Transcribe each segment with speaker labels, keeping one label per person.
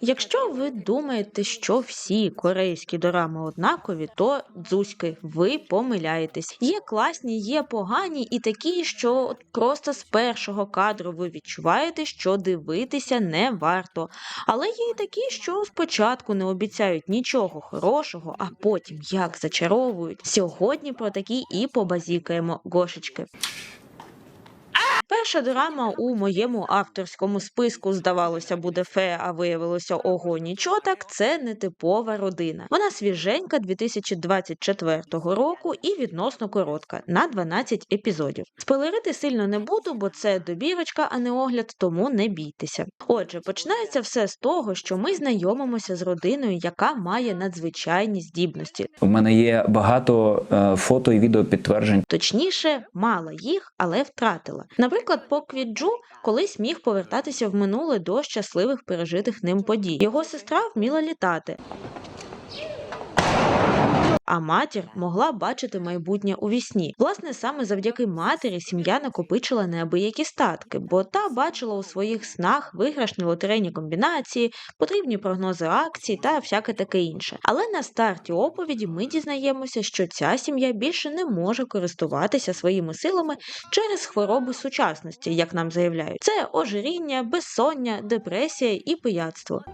Speaker 1: Якщо ви думаєте, що всі корейські дорами однакові, то дзузьки, ви помиляєтесь. Є класні, є погані і такі, що просто з першого кадру ви відчуваєте, що дивитися не варто. Але є і такі, що спочатку не обіцяють нічого хорошого, а потім як зачаровують. Сьогодні про такі і побазікаємо гошечки. Перша драма у моєму авторському списку, здавалося, буде фе, а виявилося ого, нічого так. Це нетипова родина. Вона свіженька 2024 року і відносно коротка на 12 епізодів. Спойлерити сильно не буду, бо це добірочка, а не огляд, тому не бійтеся. Отже, починається все з того, що ми знайомимося з родиною, яка має надзвичайні здібності.
Speaker 2: У мене є багато е, фото і відео підтверджень.
Speaker 1: Точніше, мала їх, але втратила. Наприклад, Поквіджу колись міг повертатися в минуле до щасливих пережитих ним подій. Його сестра вміла літати. А матір могла бачити майбутнє у вісні. Власне, саме завдяки матері сім'я накопичила неабиякі статки, бо та бачила у своїх снах виграшні лотерейні комбінації, потрібні прогнози акцій та всяке таке інше. Але на старті оповіді ми дізнаємося, що ця сім'я більше не може користуватися своїми силами через хвороби сучасності, як нам заявляють. Це ожиріння, безсоння, депресія і пияцтво.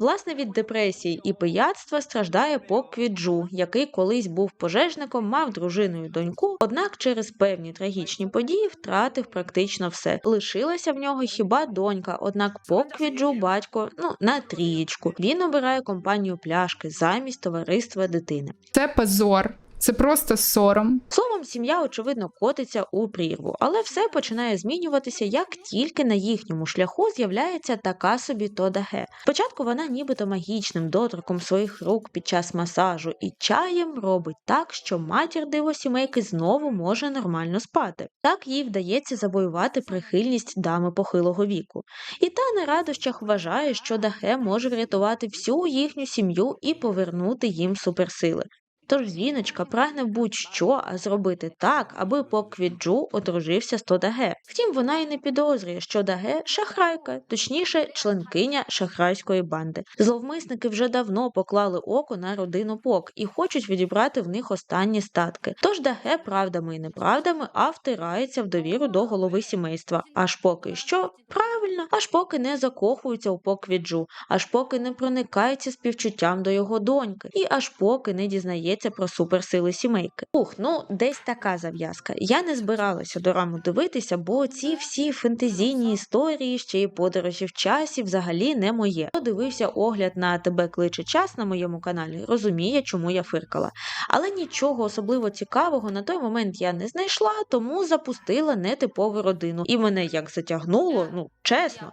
Speaker 1: Власне, від депресії і пияцтва страждає Поквіджу, який колись був пожежником, мав дружину і доньку, однак через певні трагічні події втратив практично все. Лишилася в нього хіба донька, однак Поквіджу батько ну на трієчку. Він обирає компанію пляшки замість товариства дитини.
Speaker 3: Це позор, це просто сором.
Speaker 1: Словом, сім'я очевидно котиться у прірву, але все починає змінюватися, як тільки на їхньому шляху з'являється така собі Тодаге. Спочатку вона нібито магічним доторком своїх рук під час масажу і чаєм робить так, що матір диво сімейки знову може нормально спати. Так їй вдається завоювати прихильність дами похилого віку. І та на радощах вважає, що Дахе може врятувати всю їхню сім'ю і повернути їм суперсили. Тож жіночка прагне будь-що, а зробити так, аби Поквіджу одружився з Тодаге. Втім, вона й не підозрює, що Даге шахрайка, точніше, членкиня шахрайської банди. Зловмисники вже давно поклали око на родину Пок і хочуть відібрати в них останні статки. Тож Даге правдами і неправдами, а втирається в довіру до голови сімейства. Аж поки що правильно, аж поки не закохуються у Поквіджу, аж поки не проникається співчуттям до його доньки, і аж поки не дізнається про суперсили сімейки. Ух, ну десь така зав'язка. Я не збиралася до раму дивитися, бо ці всі фентезійні історії, ще й подорожі в часі взагалі не моє. Хто дивився огляд на тебе кличе час на моєму каналі, розуміє, чому я фиркала. Але нічого особливо цікавого на той момент я не знайшла, тому запустила нетипову родину. І мене як затягнуло, ну чесно.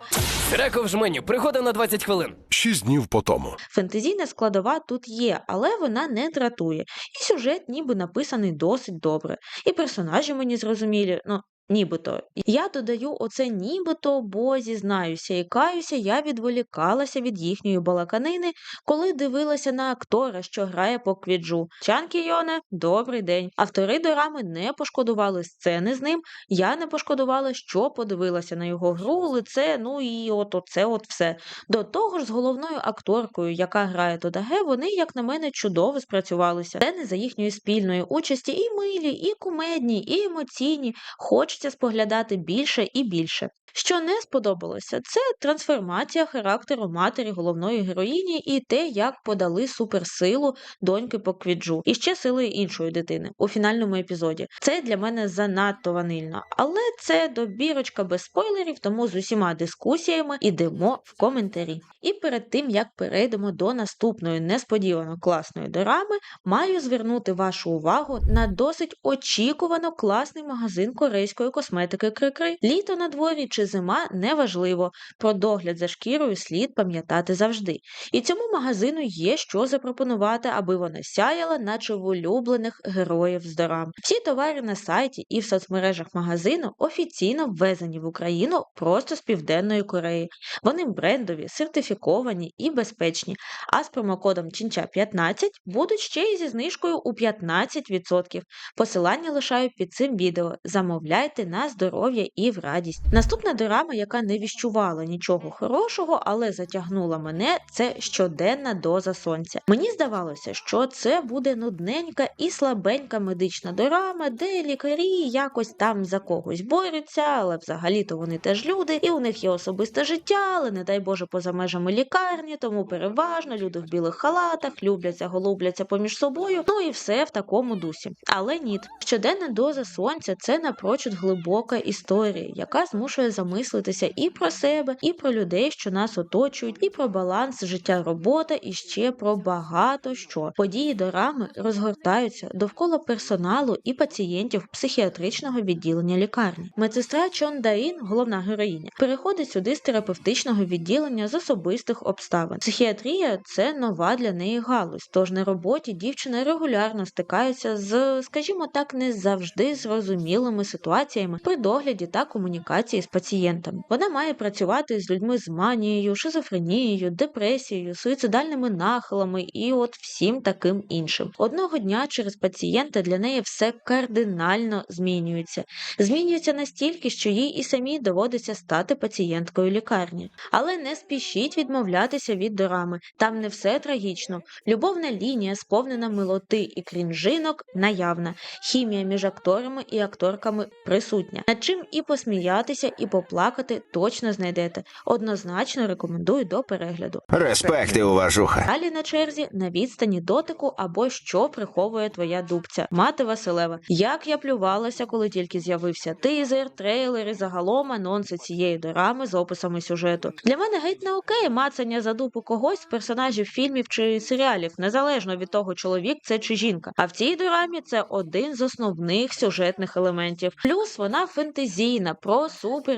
Speaker 4: Срако в жменю, пригода на 20 хвилин.
Speaker 5: Шість днів по тому.
Speaker 1: Фентезійна складова тут є, але вона не дратує. І сюжет ніби написаний досить добре. І персонажі мені зрозумілі, ну. Нібито я додаю оце нібито, бо зізнаюся і каюся, я відволікалася від їхньої балаканини, коли дивилася на актора, що грає по квіджу. Чанкі Йоне, добрий день. Автори дорами не пошкодували сцени з ним. Я не пошкодувала, що подивилася на його гру, лице, ну і от оце от все. До того ж, з головною акторкою, яка грає Тодаге, вони, як на мене, чудово спрацювалися. Це не за їхньої спільної участі і милі, і кумедні, і емоційні. Хочеться споглядати більше і більше. Що не сподобалося, це трансформація характеру матері головної героїні і те, як подали суперсилу доньки по квіджу, і ще силою іншої дитини у фінальному епізоді. Це для мене занадто ванильно, але це добірочка без спойлерів, тому з усіма дискусіями ідемо в коментарі. І перед тим як перейдемо до наступної несподівано класної дорами, маю звернути вашу увагу на досить очікувано класний магазин корейської косметики Крикри. Літо на дворі чи зима, неважливо. Про догляд за шкірою слід пам'ятати завжди. І цьому магазину є що запропонувати, аби вона сяяла, наче в улюблених героїв з дорам. Всі товари на сайті і в соцмережах магазину офіційно ввезені в Україну просто з Південної Кореї. Вони брендові, сертифіковані і безпечні. А з промокодом Чинча 15 будуть ще й зі знижкою у 15%. Посилання лишаю під цим відео. Замовляйте на здоров'я і в радість. Наступна дорама, яка не віщувала нічого хорошого, але затягнула мене, це щоденна доза сонця. Мені здавалося, що це буде нудненька і слабенька медична дорама, де лікарі якось там за когось борються, але взагалі-то вони теж люди, і у них є особисте життя, але не дай Боже поза межами лікарні, тому переважно люди в білих халатах любляться, голубляться поміж собою. Ну і все в такому дусі. Але ні, щоденна доза сонця це напрочуд глибока історія, яка змушує замислитися і про себе, і про людей, що нас оточують, і про баланс життя робота, і ще про багато що. Події дорами розгортаються довкола персоналу і пацієнтів психіатричного відділення лікарні. Медсестра Чон Даїн, головна героїня, переходить сюди з терапевтичного відділення з особистих обставин. Психіатрія це нова для неї галузь. Тож на роботі дівчина регулярно стикається з, скажімо так, не завжди зрозумілими ситуаціями при догляді та комунікації з пацієнтами. Вона має працювати з людьми з манією, шизофренією, депресією, суїцидальними нахилами і от всім таким іншим. Одного дня через пацієнта для неї все кардинально змінюється. Змінюється настільки, що їй і самій доводиться стати пацієнткою лікарні. Але не спішіть відмовлятися від дорами. Там не все трагічно. Любовна лінія, сповнена милоти і крінжинок, наявна. Хімія між акторами і акторками присутня. Над чим і посміятися, і поплакати точно знайдете. Однозначно рекомендую до перегляду.
Speaker 5: Респект і уважуха.
Speaker 1: Далі на черзі на відстані дотику або що приховує твоя дубця. Мати Василева. Як я плювалася, коли тільки з'явився тизер, трейлер і загалом анонси цієї дорами з описами сюжету. Для мене геть не окей мацання за дупу когось з персонажів фільмів чи серіалів, незалежно від того, чоловік це чи жінка. А в цій дорамі це один з основних сюжетних елементів. Плюс вона фентезійна про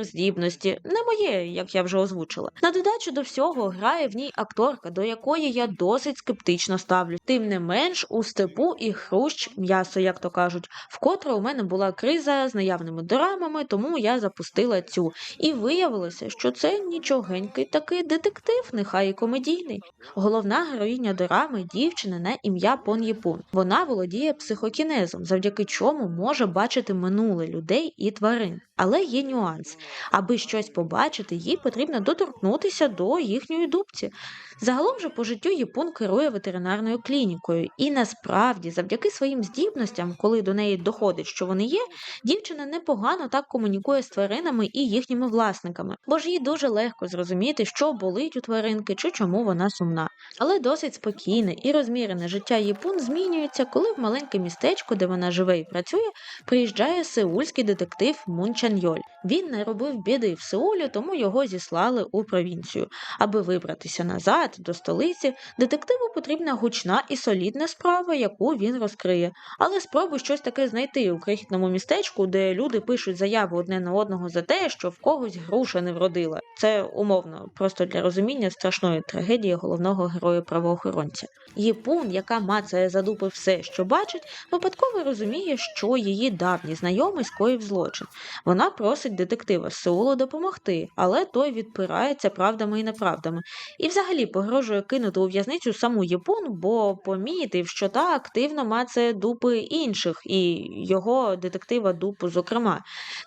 Speaker 1: суперздібності. Не моє, як я вже озвучила. На додачу до всього грає в ній акторка, до якої я досить скептично ставлю. Тим не менш, у степу і хрущ м'ясо, як то кажуть, вкотре у мене була криза з наявними дорамами, тому я запустила цю. І виявилося, що це нічогенький такий детектив, нехай і комедійний. Головна героїня дорами дівчина на ім'я Пон Єпун. Вона володіє психокінезом, завдяки чому може бачити минуле людей і тварин. Але є нюанс. Аби щось побачити, їй потрібно доторкнутися до їхньої дубці. Загалом же по життю Єпун керує ветеринарною клінікою, і насправді, завдяки своїм здібностям, коли до неї доходить, що вони є, дівчина непогано так комунікує з тваринами і їхніми власниками, бо ж їй дуже легко зрозуміти, що болить у тваринки чи чому вона сумна. Але досить спокійне і розмірене життя Єпун змінюється, коли в маленьке містечко, де вона живе і працює, приїжджає сеульський детектив Мун Чан Йоль. Він не робив біди в Сеулі, тому його зіслали у провінцію. Аби вибратися назад до столиці, детективу потрібна гучна і солідна справа, яку він розкриє. Але спробуй щось таке знайти у крихітному містечку, де люди пишуть заяву одне на одного за те, що в когось груша не вродила. Це умовно, просто для розуміння страшної трагедії головного героя правоохоронця. Єпун, яка мацає за дупи все, що бачить, випадково розуміє, що її давній знайомий скоїв злочин. Вона просить детектива Сеулу допомогти, але той відпирається правдами і неправдами. І взагалі погрожує кинути у в'язницю саму Єпун, бо помітив, що та активно мацає дупи інших, і його детектива дупу, зокрема.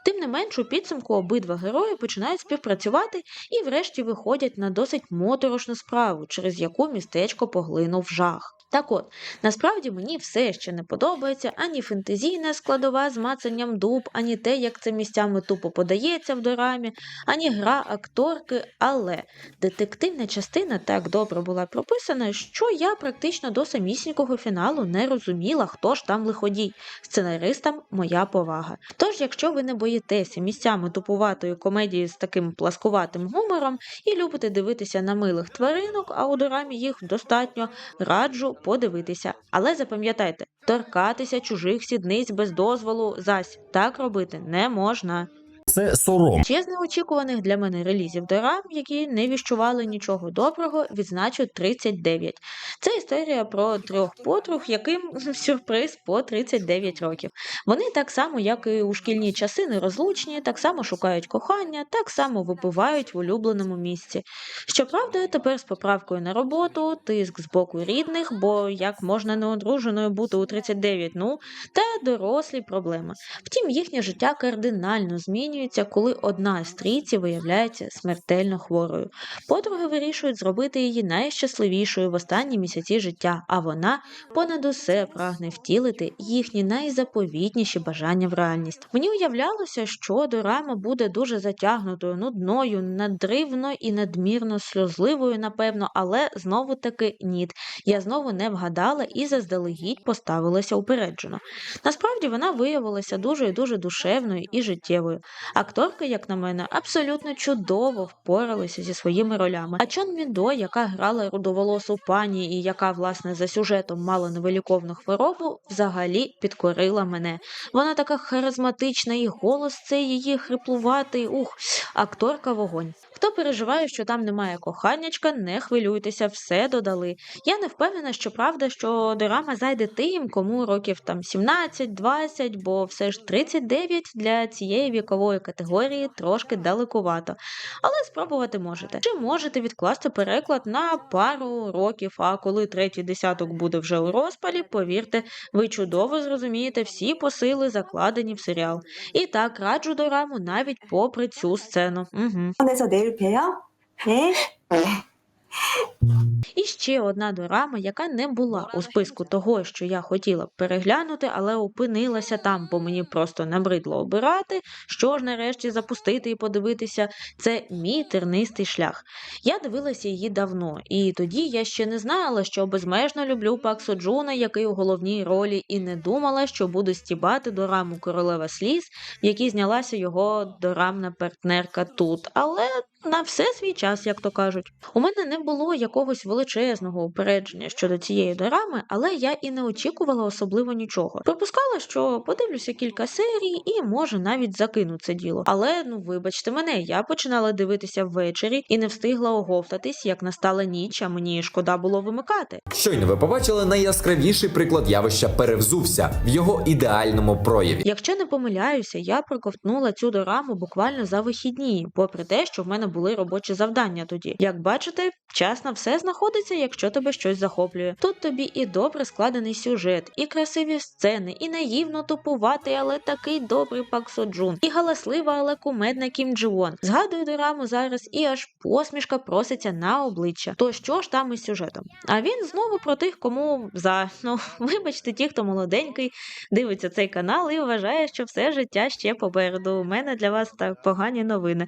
Speaker 1: Тим не менш, у підсумку обидва герої починають співпрацювати і, врешті, виходять на досить моторошну справу, через яку містечко поглинув жах. Так от, насправді мені все ще не подобається ані фентезійна складова з мацанням дуб, ані те, як це місцями тупо подається в дорамі, ані гра акторки, але детективна частина так добре була прописана, що я практично до самісінького фіналу не розуміла, хто ж там лиходій. Сценаристам моя повага. Тож, якщо ви не боїтеся місцями тупуватої комедії з таким пласкуватим гумором і любите дивитися на милих тваринок, а у дорамі їх достатньо, раджу подивитися. Але запам'ятайте, торкатися чужих сідниць без дозволу зась так робити не можна.
Speaker 5: Це сором.
Speaker 1: Ще з неочікуваних для мене релізів дорам, які не віщували нічого доброго, відзначу 39. Це історія про трьох подруг, яким сюрприз по 39 років. Вони так само, як і у шкільні часи, нерозлучні, так само шукають кохання, так само випивають в улюбленому місці. Щоправда, тепер з поправкою на роботу, тиск з боку рідних, бо як можна неодруженою бути у 39, ну, та дорослі проблеми. Втім, їхнє життя кардинально змінюється, коли одна з трійці виявляється смертельно хворою. Подруги вирішують зробити її найщасливішою в останні місяці життя, а вона понад усе прагне втілити їхні найзаповітніші бажання в реальність. Мені уявлялося, що дорама буде дуже затягнутою, нудною, надривно і надмірно сльозливою, напевно, але знову таки ні. Я знову не вгадала і заздалегідь поставилася упереджено. Насправді вона виявилася дуже і дуже душевною і життєвою. Акторки, як на мене, абсолютно чудово впоралися зі своїми ролями. А Чон Мідо, яка грала рудоволосу пані і яка, власне, за сюжетом мала невиліковну хворобу, взагалі підкорила мене. Вона така харизматична, і голос цей її хриплуватий. Ух, акторка вогонь. Хто переживає, що там немає коханячка, не хвилюйтеся, все додали. Я не впевнена, що правда, що дорама зайде тим, кому років там 17-20, бо все ж 39 для цієї вікової категорії трошки далекувато. Але спробувати можете. Чи можете відкласти переклад на пару років, а коли третій десяток буде вже у розпалі, повірте, ви чудово зрозумієте всі посили, закладені в серіал. І так раджу дораму навіть попри цю сцену. Угу. І ще одна дорама, яка не була у списку того, що я хотіла б переглянути, але опинилася там, бо мені просто набридло обирати. Що ж нарешті запустити і подивитися, це мій тернистий шлях. Я дивилася її давно, і тоді я ще не знала, що безмежно люблю Пак Соджуна, який у головній ролі, і не думала, що буду стібати дораму королева сліз, в якій знялася його дорамна партнерка тут. Але на все свій час, як то кажуть. У мене не було якогось величезного упередження щодо цієї дорами, але я і не очікувала особливо нічого. Припускала, що подивлюся кілька серій і може навіть закину це діло. Але ну вибачте мене, я починала дивитися ввечері і не встигла оговтатись, як настала ніч, а мені шкода було вимикати.
Speaker 6: Щойно ви побачили найяскравіший приклад явища перевзувся в його ідеальному прояві.
Speaker 1: Якщо не помиляюся, я проковтнула цю дораму буквально за вихідні, попри те, що в мене були робочі завдання тоді. Як бачите, час на все знаходиться, якщо тебе щось захоплює. Тут тобі і добре складений сюжет, і красиві сцени, і наївно тупуватий, але такий добрий Пак Соджун, і галаслива, але кумедна Кім Дживон. Згадую дораму зараз, і аж посмішка проситься на обличчя. То що ж там із сюжетом? А він знову про тих, кому за ну вибачте, ті, хто молоденький, дивиться цей канал і вважає, що все життя ще попереду. У мене для вас так погані новини.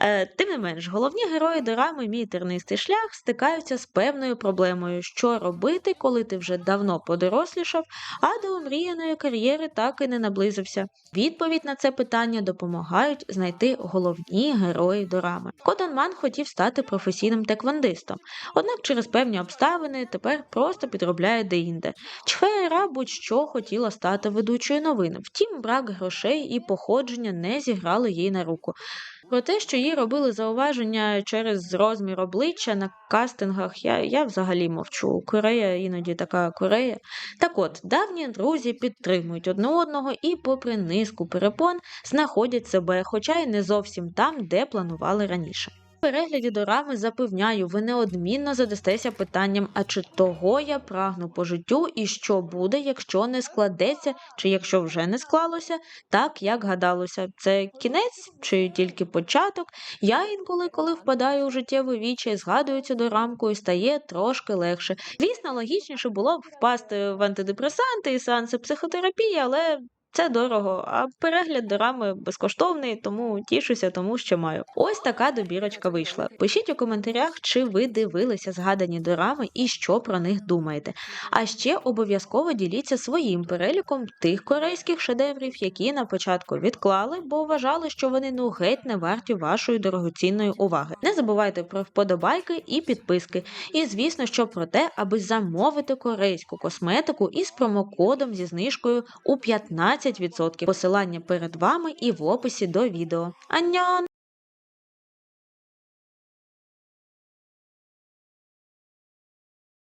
Speaker 1: Е, тим не менш, головні герої дорами Мій тернистий шлях стикаються з певною проблемою, що робити, коли ти вже давно подорослішав, а до омріяної кар'єри так і не наблизився. Відповідь на це питання допомагають знайти головні герої дорами. Кодонман хотів стати професійним теквондистом, однак через певні обставини тепер просто підробляє деінде. Чхеера будь-що хотіла стати ведучою новин. Втім, брак грошей і походження не зіграли їй на руку. Про те, що їй робили зауваження через розмір обличчя на кастингах, я, я взагалі мовчу. Корея іноді така Корея. Так от, давні друзі підтримують одне одного і, попри низку перепон, знаходять себе, хоча й не зовсім там, де планували раніше. Перегляді дорами запевняю, ви неодмінно задастеся питанням, а чи того я прагну по життю, і що буде, якщо не складеться, чи якщо вже не склалося, так як гадалося. Це кінець чи тільки початок. Я інколи, коли впадаю у життєве віче, згадую цю дорамку і стає трошки легше. Звісно, логічніше було б впасти в антидепресанти і сеанси психотерапії, але це дорого, а перегляд дорами безкоштовний, тому тішуся тому, що маю. Ось така добірочка вийшла. Пишіть у коментарях, чи ви дивилися згадані дорами і що про них думаєте. А ще обов'язково діліться своїм переліком тих корейських шедеврів, які на початку відклали, бо вважали, що вони ну геть не варті вашої дорогоцінної уваги. Не забувайте про вподобайки і підписки. І звісно, що про те, аби замовити корейську косметику із промокодом зі знижкою у 15 15%. Посилання перед вами і в описі до відео. Аньон!